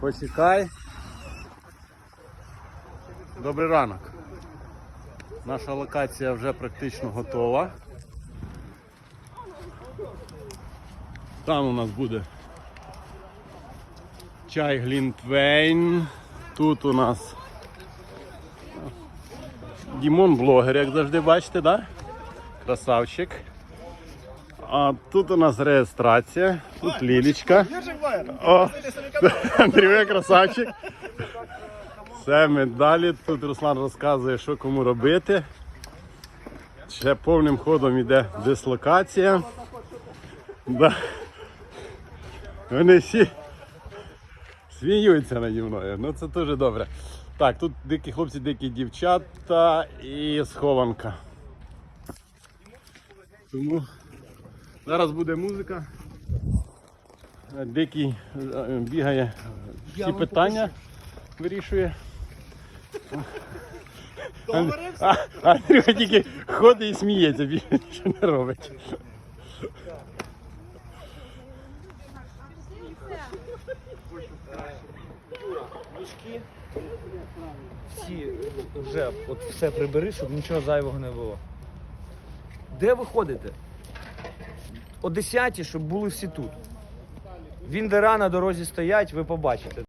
Почекай. Добрий ранок. Наша локація вже практично готова. Там у нас буде чай Глінтвейн. Тут у нас Дімон блогер, як завжди бачите, да? Красавчик. А тут у нас реєстрація, тут Лілічка. О, Андрій красавчик. Все, ми далі. Тут Руслан розказує, що кому робити. Ще повним ходом йде дислокація. Да. Вони всі сміються наді мною. Ну це дуже добре. Так, тут дикі хлопці, дикі дівчата і схованка. Тому зараз буде музика. Дикий е, бігає, всі питання вирішує. А, Андрюха тільки ходить і сміється, більше нічого не робить. Всі вже от все прибери, щоб нічого зайвого не було. Де ви ходите? О 10 щоб були всі тут. Віндера на дорозі стоять, ви побачите.